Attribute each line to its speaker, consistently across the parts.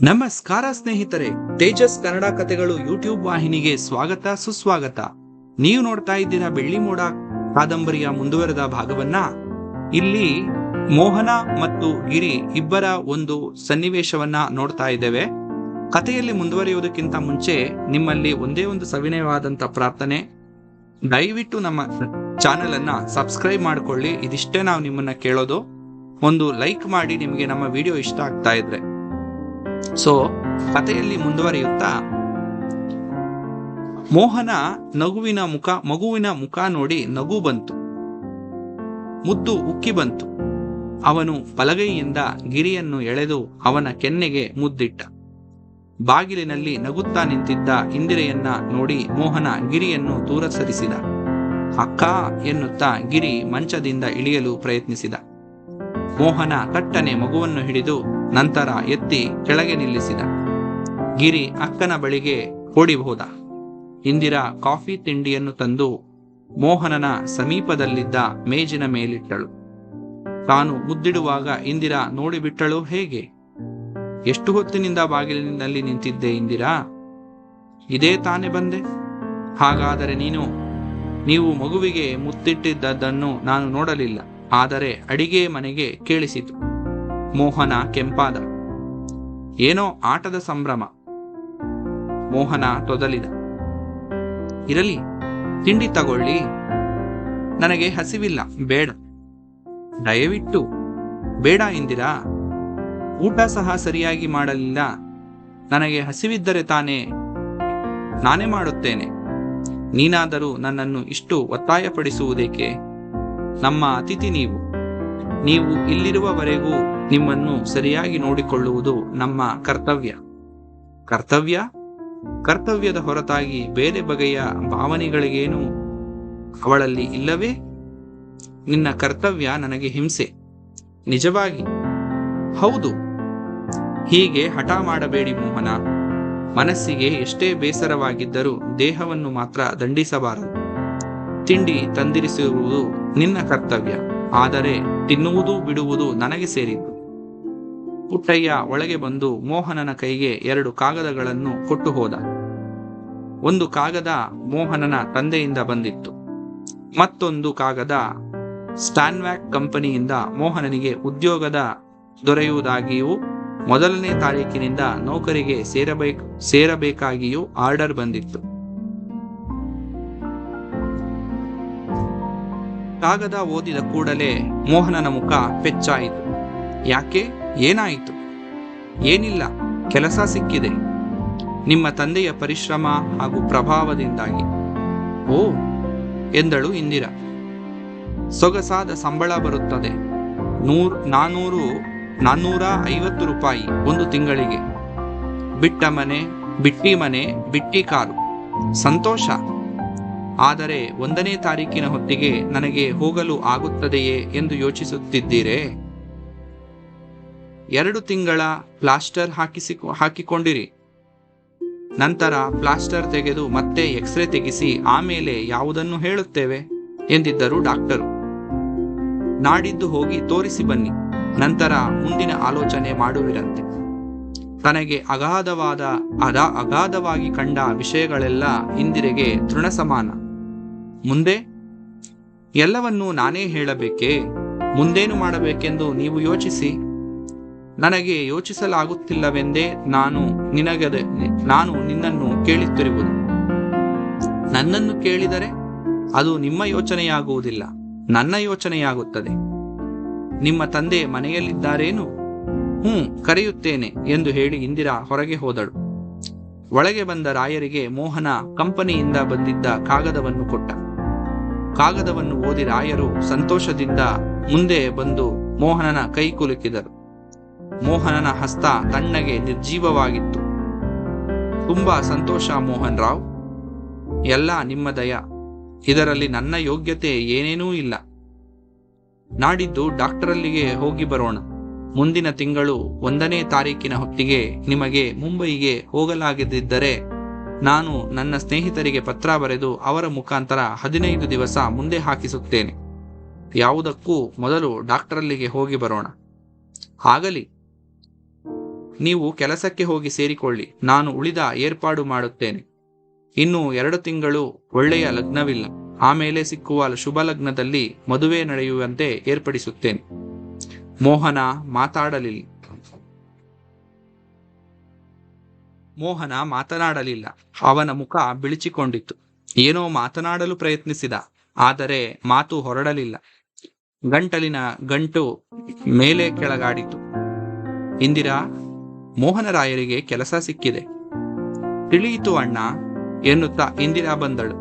Speaker 1: ನಮಸ್ಕಾರ ಸ್ನೇಹಿತರೆ, ತೇಜಸ್ ಕನ್ನಡ ಕಥೆಗಳು ಯೂಟ್ಯೂಬ್ ವಾಹಿನಿಗೆ ಸ್ವಾಗತ ಸುಸ್ವಾಗತ. ನೀವು ನೋಡ್ತಾ ಇದ್ದೀರಾ ಬೆಳ್ಳಿ ಮೋಡ, ಕಾದಂಬರಿಯ ಮುಂದುವರೆದ ಭಾಗವನ್ನ? ಇಲ್ಲಿ ಮೋಹನ ಮತ್ತು ಗಿರಿ ಇಬ್ಬರ ಒಂದು ಸನ್ನಿವೇಶವನ್ನ ನೋಡ್ತಾ ಇದ್ದೇವೆ. ಕಥೆಯಲ್ಲಿ ಮುಂದುವರಿಯುವುದಕ್ಕಿಂತ ಮುಂಚೆ ನಿಮ್ಮಲ್ಲಿ ಒಂದೇ ಒಂದು ಸವಿನಯವಾದಂತ ಪ್ರಾರ್ಥನೆ. ದಯವಿಟ್ಟು ನಮ್ಮ ಚಾನೆಲ್ ಅನ್ನ ಸಬ್ಸ್ಕ್ರೈಬ್ ಮಾಡ್ಕೊಳ್ಳಿ, ಇದಿಷ್ಟೇ ನಾವು ನಿಮ್ಮನ್ನ ಕೇಳೋದು. ಒಂದು ಲೈಕ್ ಮಾಡಿ ನಿಮಗೆ ನಮ್ಮ ವಿಡಿಯೋ ಇಷ್ಟ ಆಗ್ತಾ ಇದ್ರೆ. ಸೊ ಕಥೆಯಲ್ಲಿ ಮುಂದುವರಿಯುತ್ತಾ, ಮೋಹನ ನಗುವಿನ ಮುಖ, ಮಗುವಿನ ಮುಖ ನೋಡಿ ನಗು ಬಂತು, ಮುದ್ದು ಉಕ್ಕಿ ಬಂತು. ಅವನು ಬಲಗೈಯಿಂದ ಗಿರಿಯನ್ನು ಎಳೆದು ಅವನ ಕೆನ್ನೆಗೆ ಮುದ್ದಿಟ್ಟ. ಬಾಗಿಲಿನಲ್ಲಿ ನಗುತ್ತಾ ನಿಂತಿದ್ದ ಇಂದಿರೆಯನ್ನ ನೋಡಿ ಮೋಹನ ಗಿರಿಯನ್ನು ದೂರ ಸರಿಸಿದ ಅಕ್ಕ ಎನ್ನುತ್ತಾ ಗಿರಿ ಮಂಚದಿಂದ ಇಳಿಯಲು ಪ್ರಯತ್ನಿಸಿದ. ಮೋಹನ ಕಟ್ಟನೆ ಮಗುವನ್ನು ಹಿಡಿದು ನಂತರ ಎತ್ತಿ ಕೆಳಗೆ ನಿಲ್ಲಿಸಿದ. ಗಿರಿ ಅಕ್ಕನ ಬಳಿಗೆ ಓಡಿಬಹುದ ಹೋದ ಇಂದಿರಾ ಕಾಫಿ ತಿಂಡಿಯನ್ನು ತಂದು ಮೋಹನನ ಸಮೀಪದಲ್ಲಿದ್ದ ಮೇಜಿನ ಮೇಲಿಟ್ಟಳು. ತಾನು ಮುದ್ದಿಡುವಾಗ ಇಂದಿರಾ ನೋಡಿಬಿಟ್ಟಳು ಹೇಗೆ? ಎಷ್ಟು ಹೊತ್ತಿನಿಂದ ಬಾಗಿಲಿನಲ್ಲಿ ನಿಂತಿದ್ದೆ ಇಂದಿರಾ? ಇದೇ ತಾನೇ ಬಂದೆ. ಹಾಗಾದರೆ ನೀನು, ನೀವು ಮಗುವಿಗೆ ಮುತ್ತಿಟ್ಟಿದ್ದದ್ದನ್ನು ನಾನು ನೋಡಲಿಲ್ಲ. ಆದರೆ ಅಡಿಗೆ ಮನೆಗೆ ಕೇಳಿಸಿತು. ಮೋಹನ ಕೆಂಪಾದ. ಏನೋ ಆಟದ ಸಂಭ್ರಮ. ಮೋಹನ ತೊದಲಿದ. ಇರಲಿ, ತಿಂಡಿ ತಗೊಳ್ಳಿ. ನನಗೆ ಹಸಿವಿಲ್ಲ, ಬೇಡ. ದಯವಿಟ್ಟು, ಬೇಡ ಎಂದಿರಾ ಊಟ ಸಹ ಸರಿಯಾಗಿ ಮಾಡಲಿಲ್ಲ. ನನಗೆ ಹಸಿವಿದ್ದರೆ ತಾನೇ ನಾನೇ ಮಾಡುತ್ತೇನೆ. ನೀನಾದರೂ ನನ್ನನ್ನು ಇಷ್ಟು ಒತ್ತಾಯಪಡಿಸುವುದೇಕೆ? ನಮ್ಮ ಅತಿಥಿ ನೀವು. ನೀವು ಇಲ್ಲಿರುವವರೆಗೂ ನಿಮ್ಮನ್ನು ಸರಿಯಾಗಿ ನೋಡಿಕೊಳ್ಳುವುದು ನಮ್ಮ ಕರ್ತವ್ಯ. ಕರ್ತವ್ಯ? ಕರ್ತವ್ಯದ ಹೊರತಾಗಿ ಬೇರೆ ಬಗೆಯ ಭಾವನೆಗಳಿಗೇನು ಅವಳಲ್ಲಿ ಇಲ್ಲವೇ? ನಿನ್ನ ಕರ್ತವ್ಯ ನನಗೆ ಹಿಂಸೆ. ನಿಜವಾಗಿ? ಹೌದು. ಹೀಗೆ ಹಠ ಮಾಡಬೇಡಿ ಮೋಹನ. ಮನಸ್ಸಿಗೆ ಎಷ್ಟೇ ಬೇಸರವಾಗಿದ್ದರೂ ದೇಹವನ್ನು ಮಾತ್ರ ದಂಡಿಸಬಾರದು. ತಿಂಡಿ ತಂದಿರಿಸಿರುವುದು ನಿನ್ನ ಕರ್ತವ್ಯ. ಆದರೆ ತಿನ್ನುವುದು ಬಿಡುವುದು ನನಗೆ ಸೇರಿತು ಪುಟ್ಟಯ್ಯ ಒಳಗೆ ಬಂದು ಮೋಹನನ ಕೈಗೆ ಎರಡು ಕಾಗದಗಳನ್ನು ಕೊಟ್ಟು ಹೋದ. ಒಂದು ಕಾಗದ ಮೋಹನನ ತಂದೆಯಿಂದ ಬಂದಿತ್ತು. ಮತ್ತೊಂದು ಕಾಗದ ಸ್ಟಾನ್ವ್ಯಾಕ್ ಕಂಪನಿಯಿಂದ ಮೋಹನನಿಗೆ ಉದ್ಯೋಗದ ದೊರೆಯುವುದಾಗಿಯೂ, ಮೊದಲನೇ ತಾರೀಕಿನಿಂದ ನೌಕರಿಗೆ ಸೇರಬೇಕು, ಸೇರಬೇಕಾಗಿಯೂ ಆರ್ಡರ್ ಬಂದಿತ್ತು. ಕಾಗದ ಓದಿದ ಕೂಡಲೇ ಮೋಹನನ ಮುಖ ಪೆಚ್ಚಾಯಿತು ಯಾಕೆ? ಏನಾಯಿತು? ಏನಿಲ್ಲ, ಕೆಲಸ ಸಿಕ್ಕಿದೆ. ನಿಮ್ಮ ತಂದೆಯ ಪರಿಶ್ರಮ ಹಾಗೂ ಪ್ರಭಾವದಿಂದಾಗಿ. ಓ, ಎಂದಳು ಇಂದಿರಾ. ಸೊಗಸಾದ ಸಂಬಳ ಬರುತ್ತದೆ. ನೂರ್, ನಾನೂರು ನಾನ್ನೂರ ಐವತ್ತು ರೂಪಾಯಿ ಒಂದು ತಿಂಗಳಿಗೆ. ಬಿಟ್ಟ ಮನೆ, ಬಿಟ್ಟಿ ಮನೆ, ಬಿಟ್ಟಿ ಕಾರು. ಸಂತೋಷ. ಆದರೆ ಒಂದನೇ ತಾರೀಕಿನ ಹೊತ್ತಿಗೆ ನನಗೆ ಹೋಗಲು ಆಗುತ್ತದೆಯೇ ಎಂದು ಯೋಚಿಸುತ್ತಿದ್ದೀರೆ? ಎರಡು ತಿಂಗಳ ಪ್ಲಾಸ್ಟರ್ ಹಾಕಿಸಿ ಹಾಕಿಕೊಂಡಿರಿ. ನಂತರ ಪ್ಲಾಸ್ಟರ್ ತೆಗೆದು ಮತ್ತೆ ಎಕ್ಸ್ರೇ ತೆಗೆಸಿ ಆಮೇಲೆ ಯಾವುದನ್ನು ಹೇಳುತ್ತೇವೆ? ಎಂದಿದ್ದರು ಡಾಕ್ಟರು. ನಾಡಿದ್ದು ಹೋಗಿ ತೋರಿಸಿ ಬನ್ನಿ. ನಂತರ ಮುಂದಿನ ಆಲೋಚನೆ ಮಾಡುವಿರಂತೆ. ತನಗೆ ಅಗಾಧವಾದ, ಅದ, ಅಗಾಧವಾಗಿ ಕಂಡ ವಿಷಯಗಳೆಲ್ಲ ಇಂದಿರೆಗೆ ತೃಣಸಮಾನ. ಮುಂದೆ? ಎಲ್ಲವನ್ನೂ ನಾನೇ ಹೇಳಬೇಕೇ? ಮುಂದೇನು ಮಾಡಬೇಕೆಂದು ನೀವು ಯೋಚಿಸಿ. ನನಗೆ ಯೋಚಿಸಲಾಗುತ್ತಿಲ್ಲವೆಂದೇ ನಾನು ನಿನಗದೆ, ನಾನು ನಿನ್ನನ್ನು ಕೇಳುತ್ತಿರುವುದು. ನನ್ನನ್ನು ಕೇಳಿದರೆ ಅದು ನಿಮ್ಮ ಯೋಚನೆಯಾಗುವುದಿಲ್ಲ, ನನ್ನ ಯೋಚನೆಯಾಗುತ್ತದೆ. ನಿಮ್ಮ ತಂದೆ ಮನೆಯಲ್ಲಿದ್ದಾರೇನು? ಹ್ಞೂ ಕರೆಯುತ್ತೇನೆ ಎಂದು ಹೇಳಿ ಇಂದಿರಾ ಹೊರಗೆ ಹೋದಳು. ಒಳಗೆ ಬಂದ ರಾಯರಿಗೆ ಮೋಹನ ಕಂಪನಿಯಿಂದ ಬಂದಿದ್ದ ಕಾಗದವನ್ನು ಕೊಟ್ಟ. ಕಾಗದವನ್ನು ಓದಿ ರಾಯರು ಸಂತೋಷದಿಂದ ಮುಂದೆ ಬಂದು ಮೋಹನನ ಕೈ ಕುಲುಕಿದರು. ಮೋಹನನ ಹಸ್ತ ತಣ್ಣಗೆ ನಿರ್ಜೀವವಾಗಿತ್ತು. ತುಂಬಾ ಸಂತೋಷ ಮೋಹನ್ ರಾವ್. ಎಲ್ಲ ನಿಮ್ಮ ದಯ. ಇದರಲ್ಲಿ ನನ್ನ ಯೋಗ್ಯತೆ ಏನೇನೂ ಇಲ್ಲ. ನಾಡಿದ್ದು ಡಾಕ್ಟರಲ್ಲಿಗೆ ಹೋಗಿ ಬರೋಣ. ಮುಂದಿನ ತಿಂಗಳು ಒಂದನೇ ತಾರೀಕಿನ ಹೊತ್ತಿಗೆ ನಿಮಗೆ ಮುಂಬಯಿಗೆ ಹೋಗಲಾಗದಿದ್ದರೆ ನಾನು ನನ್ನ ಸ್ನೇಹಿತರಿಗೆ ಪತ್ರ ಬರೆದು ಅವರ ಮುಖಾಂತರ ಹದಿನೈದು ದಿವಸ ಮುಂದೆ ಹಾಕಿಸುತ್ತೇನೆ. ಯಾವುದಕ್ಕೂ ಮೊದಲು ಡಾಕ್ಟರಲ್ಲಿಗೆ ಹೋಗಿ ಬರೋಣ. ಆಗಲಿ ನೀವು ಕೆಲಸಕ್ಕೆ ಹೋಗಿ ಸೇರಿಕೊಳ್ಳಿ. ನಾನು ಉಳಿದ ಏರ್ಪಾಡು ಮಾಡುತ್ತೇನೆ. ಇನ್ನು ಎರಡು ತಿಂಗಳು ಒಳ್ಳೆಯ ಲಗ್ನವಿಲ್ಲ. ಆಮೇಲೆ ಸಿಕ್ಕುವ ಶುಭ ಲಗ್ನದಲ್ಲಿ ಮದುವೆ ನಡೆಯುವಂತೆ ಏರ್ಪಡಿಸುತ್ತೇನೆ. ಮೋಹನ, ಮಾತಾಡಲಿಲ್ಲ. ಮೋಹನ ಮಾತನಾಡಲಿಲ್ಲ. ಅವನ ಮುಖ ಬಿಳಿಚಿಕೊಂಡಿತ್ತು. ಏನೋ ಮಾತನಾಡಲು ಪ್ರಯತ್ನಿಸಿದ. ಆದರೆ ಮಾತು ಹೊರಡಲಿಲ್ಲ. ಗಂಟಲಿನ ಗಂಟು ಮೇಲೆ ಕೆಳಗಾಡಿತು. ಇಂದಿರಾ ಮೋಹನರಾಯರಿಗೆ ಕೆಲಸ ಸಿಕ್ಕಿದೆ. ತಿಳಿಯಿತು ಅಣ್ಣ, ಎನ್ನುತ್ತಾ ಇಂದಿರಾ ಬಂದಳು.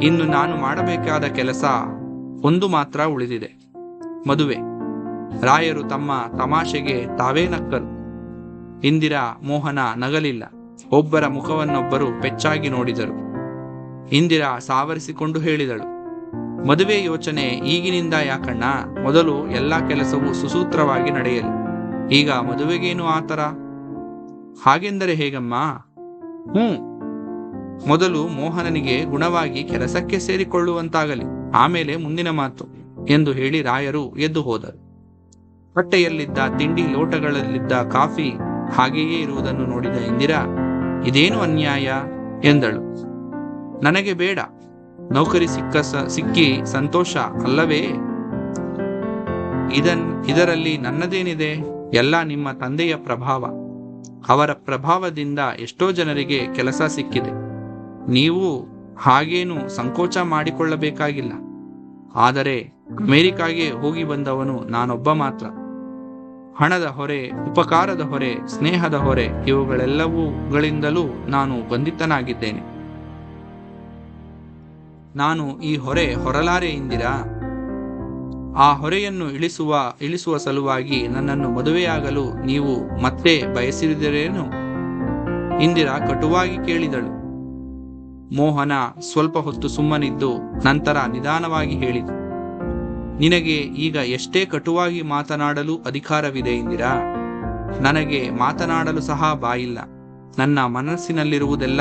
Speaker 1: ಇನ್ನು ನಾನು ಮಾಡಬೇಕಾದ ಕೆಲಸ ಒಂದು ಮಾತ್ರ ಉಳಿದಿದೆ. ಮದುವೆ. ರಾಯರು ತಮ್ಮ ತಮಾಷೆಗೆ ತಾವೇ ನಕ್ಕರು. ಇಂದಿರಾ ಮೋಹನ ನಗಲಿಲ್ಲ. ಒಬ್ಬರ ಮುಖವನ್ನೊಬ್ಬರು ಪೆಚ್ಚಾಗಿ ನೋಡಿದರು. ಇಂದಿರಾ ಸಾವರಿಸಿಕೊಂಡು ಹೇಳಿದಳು, ಮದುವೆ ಯೋಚನೆ ಈಗಿನಿಂದ ಯಾಕಣ್ಣ? ಮೊದಲು ಎಲ್ಲಾ ಕೆಲಸವೂ ಸುಸೂತ್ರವಾಗಿ ನಡೆಯಲಿ. ಈಗ ಮದುವೆಗೇನು ಆತರ ಹಾಗೆಂದರೆ ಹೇಗಮ್ಮ? ಹ್ಞೂ. ಮೊದಲು ಮೋಹನನಿಗೆ ಗುಣವಾಗಿ ಕೆಲಸಕ್ಕೆ ಸೇರಿಕೊಳ್ಳುವಂತಾಗಲಿ. ಆಮೇಲೆ ಮುಂದಿನ ಮಾತು, ಎಂದು ಹೇಳಿ ರಾಯರು ಎದ್ದು ಹೋದರು. ಬಟ್ಟೆಯಲ್ಲಿದ್ದ ತಿಂಡಿ ಲೋಟಗಳಲ್ಲಿದ್ದ ಕಾಫಿ ಹಾಗೆಯೇ ಇರುವುದನ್ನು ನೋಡಿದ ಇಂದಿರಾ, ಇದೇನು ಅನ್ಯಾಯ? ಎಂದಳು. ನನಗೆ ಬೇಡ. ನೌಕರಿ ಸಿಕ್ಕ ಸಿಕ್ಕಿ ಸಂತೋಷ ಅಲ್ಲವೇ? ಇದನ್, ಇದರಲ್ಲಿ ನನ್ನದೇನಿದೆ? ಎಲ್ಲ ನಿಮ್ಮ ತಂದೆಯ ಪ್ರಭಾವ. ಅವರ ಪ್ರಭಾವದಿಂದ ಎಷ್ಟೋ ಜನರಿಗೆ ಕೆಲಸ ಸಿಕ್ಕಿದೆ. ನೀವು ಹಾಗೇನು ಸಂಕೋಚ ಮಾಡಿಕೊಳ್ಳಬೇಕಾಗಿಲ್ಲ. ಆದರೆ ಅಮೆರಿಕಾಗೆ ಹೋಗಿ ಬಂದವನು ನಾನೊಬ್ಬ ಮಾತ್ರ. ಹಣದ ಹೊರೆ, ಉಪಕಾರದ ಹೊರೆ, ಸ್ನೇಹದ ಹೊರೆ, ಇವುಗಳೆಲ್ಲವುಗಳಿಂದಲೂ ನಾನು ಬಂಧಿತನಾಗಿದ್ದೇನೆ. ನಾನು ಈ ಹೊರೆ ಹೊರಲಾರೆ ಇಂದಿರಾ? ಆ ಹೊರೆಯನ್ನು ಇಳಿಸುವ ಇಳಿಸುವ ಸಲುವಾಗಿ ನನ್ನನ್ನು ಮದುವೆಯಾಗಲು ನೀವು ಮತ್ತೆ ಬಯಸಿದಿರೇನು? ಇಂದಿರಾ ಕಟುವಾಗಿ ಕೇಳಿದಳು. ಮೋಹನ ಸ್ವಲ್ಪ ಹೊತ್ತು ಸುಮ್ಮನಿದ್ದು ನಂತರ ನಿಧಾನವಾಗಿ ಹೇಳಿದ ನಿನಗೆ ಈಗ ಎಷ್ಟೇ ಕಟುವಾಗಿ ಮಾತನಾಡಲು ಅಧಿಕಾರವಿದೆ ಎಂದಿರಾ? ನನಗೆ ಮಾತನಾಡಲು ಸಹ ಬಾಯಿಲ್ಲ. ನನ್ನ ಮನಸ್ಸಿನಲ್ಲಿರುವುದೆಲ್ಲ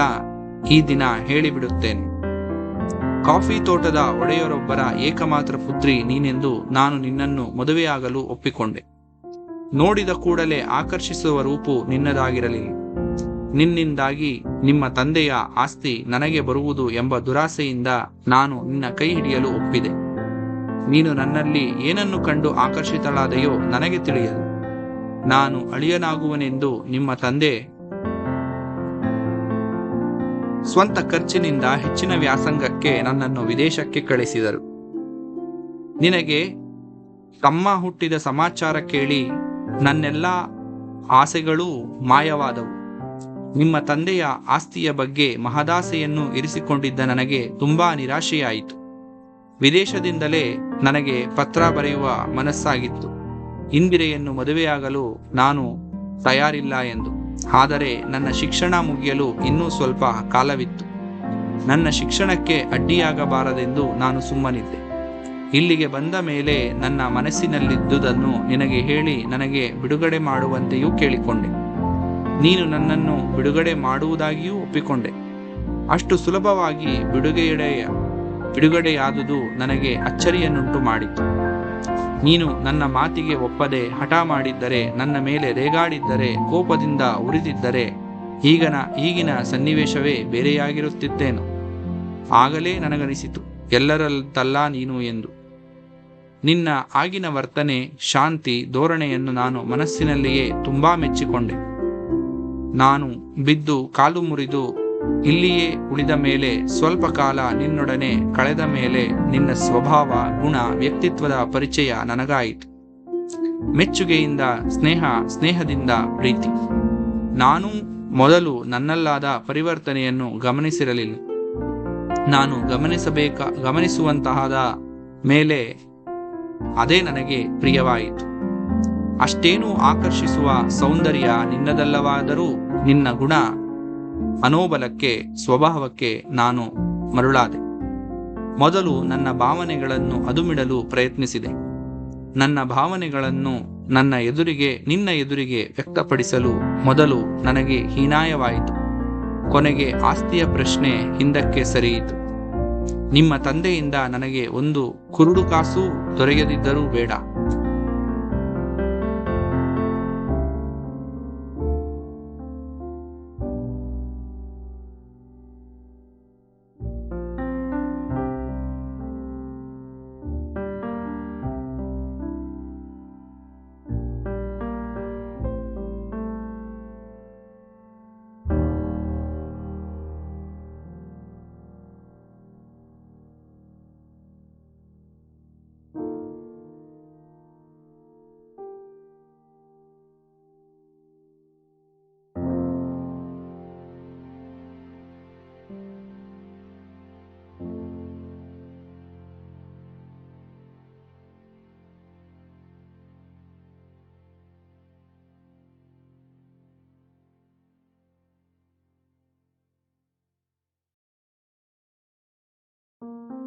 Speaker 1: ಈ ದಿನ ಹೇಳಿಬಿಡುತ್ತೇನೆ. ಕಾಫಿ ತೋಟದ ಒಡೆಯರೊಬ್ಬರ ಏಕಮಾತ್ರ ಪುತ್ರಿ ನೀನೆಂದು ನಾನು ನಿನ್ನನ್ನು ಮದುವೆಯಾಗಲು ಒಪ್ಪಿಕೊಂಡೆ. ನೋಡಿದ ಕೂಡಲೇ ಆಕರ್ಷಿಸುವ ರೂಪು ನಿನ್ನದಾಗಿರಲಿಲ್ಲ ನಿನ್ನಿಂದಾಗಿ ನಿಮ್ಮ ತಂದೆಯ ಆಸ್ತಿ ನನಗೆ ಬರುವುದು ಎಂಬ ದುರಾಸೆಯಿಂದ ನಾನು ನಿನ್ನ ಕೈ ಹಿಡಿಯಲು ಒಪ್ಪಿದೆ. ನೀನು ನನ್ನಲ್ಲಿ ಏನನ್ನು ಕಂಡು ಆಕರ್ಷಿತಳಾದೆಯೋ ನನಗೆ ತಿಳಿಯದು. ನಾನು ಅಳಿಯನಾಗುವನೆಂದು ನಿಮ್ಮ ತಂದೆ ಸ್ವಂತ ಖರ್ಚಿನಿಂದ ಹೆಚ್ಚಿನ ವ್ಯಾಸಂಗಕ್ಕೆ ನನ್ನನ್ನು ವಿದೇಶಕ್ಕೆ ಕಳಿಸಿದರು. ನಿನಗೆ ತಮ್ಮ ಹುಟ್ಟಿದ ಸಮಾಚಾರ ಕೇಳಿ ನನ್ನೆಲ್ಲ ಆಸೆಗಳೂ ಮಾಯವಾದವು. ನಿಮ್ಮ ತಂದೆಯ ಆಸ್ತಿಯ ಬಗ್ಗೆ ಮಹದಾಸೆಯನ್ನು ಇರಿಸಿಕೊಂಡಿದ್ದ ನನಗೆ ತುಂಬಾ ನಿರಾಶೆಯಾಯಿತು. ವಿದೇಶದಿಂದಲೇ ನನಗೆ ಪತ್ರ ಬರೆಯುವ ಮನಸ್ಸಾಗಿತ್ತು. ಇಂದಿರೆಯನ್ನು ಮದುವೆಯಾಗಲು ನಾನು ತಯಾರಿಲ್ಲ ಎಂದು. ಆದರೆ ನನ್ನ ಶಿಕ್ಷಣ ಮುಗಿಯಲು ಇನ್ನೂ ಸ್ವಲ್ಪ ಕಾಲವಿತ್ತು. ನನ್ನ ಶಿಕ್ಷಣಕ್ಕೆ ಅಡ್ಡಿಯಾಗಬಾರದೆಂದು ನಾನು ಸುಮ್ಮನಿದ್ದೆ. ಇಲ್ಲಿಗೆ ಬಂದ ಮೇಲೆ ನನ್ನ ಮನಸ್ಸಿನಲ್ಲಿದ್ದುದನ್ನು ನಿನಗೆ ಹೇಳಿ ನನಗೆ ಬಿಡುಗಡೆ ಮಾಡುವಂತೆಯೂ ಕೇಳಿಕೊಂಡೆ. ನೀನು ನನ್ನನ್ನು ಬಿಡುಗಡೆ ಮಾಡುವುದಾಗಿಯೂ ಒಪ್ಪಿಕೊಂಡೆ. ಅಷ್ಟು ಸುಲಭವಾಗಿ ಬಿಡುಗಡೆಯ ಬಿಡುಗಡೆಯಾದುದು ನನಗೆ ಅಚ್ಚರಿಯನ್ನುಂಟು ಮಾಡಿತು. ನೀನು ನನ್ನ ಮಾತಿಗೆ ಒಪ್ಪದೆ ಹಠ ಮಾಡಿದ್ದರೆ, ನನ್ನ ಮೇಲೆ ರೇಗಾಡಿದ್ದರೆ, ಕೋಪದಿಂದ ಉರಿದಿದ್ದರೆ, ಈಗನ ಈಗಿನ ಸನ್ನಿವೇಶವೇ ಬೇರೆಯಾಗಿರುತ್ತಿದ್ದೇನು? ಆಗಲೇ ನನಗನಿಸಿತು, ಎಲ್ಲರಲ್ಲ ನೀನು ಎಂದು. ನಿನ್ನ ಆಗಿನ ವರ್ತನೆ, ಶಾಂತಿ, ಧೋರಣೆಯನ್ನು ನಾನು ಮನಸ್ಸಿನಲ್ಲಿಯೇ ತುಂಬಾ ಮೆಚ್ಚಿಕೊಂಡೆ. ನಾನು ಬಿದ್ದು ಕಾಲು ಮುರಿದು ಇಲ್ಲಿಯೇ ಉಳಿದ ಮೇಲೆ ಸ್ವಲ್ಪ ಕಾಲ ನಿನ್ನೊಡನೆ ಕಳೆದ ಮೇಲೆ ನಿನ್ನ ಸ್ವಭಾವ, ಗುಣ, ವ್ಯಕ್ತಿತ್ವದ ಪರಿಚಯ ನನಗಾಯಿತು. ಮೆಚ್ಚುಗೆಯಿಂದ, ಸ್ನೇಹ, ಸ್ನೇಹದಿಂದ ಪ್ರೀತಿ. ನಾನು ಮೊದಲು ನನ್ನಲ್ಲಾದ ಪರಿವರ್ತನೆಯನ್ನು ಗಮನಿಸಿರಲಿಲ್ಲ. ನಾನು ಗಮನಿಸಬೇಕ, ಗಮನಿಸುವಂತಹದ ಮೇಲೆ ಅದೇ ನನಗೆ ಪ್ರಿಯವಾಯಿತು. ಅಷ್ಟೇನೂ ಆಕರ್ಷಿಸುವ ಸೌಂದರ್ಯ ನಿನ್ನದಲ್ಲವಾದರೂ ನಿನ್ನ ಗುಣ ಅನೋಬಲಕ್ಕೆ ಸ್ವಭಾವಕ್ಕೆ ನಾನು ಮರುಳಾದೆ. ಮೊದಲು ನನ್ನ ಭಾವನೆಗಳನ್ನು ಅದುಮಿಡಲು ಪ್ರಯತ್ನಿಸಿದೆ. ನನ್ನ ಭಾವನೆಗಳನ್ನು ನನ್ನ ಎದುರಿಗೆ, ನಿನ್ನ ಎದುರಿಗೆ ವ್ಯಕ್ತಪಡಿಸಲು ಮೊದಲು ನನಗೆ ಹೀನಾಯವಾಯಿತು. ಕೊನೆಗೆ ಆಸ್ತಿಯ ಪ್ರಶ್ನೆ ಹಿಂದಕ್ಕೆ ಸರಿಯಿತು. ನಿಮ್ಮ ತಂದೆಯಿಂದ ನನಗೆ ಒಂದು ಕುರುಡು ಕಾಸು ದೊರೆಯದಿದ್ದರೂ ಬೇಡ. Thank you.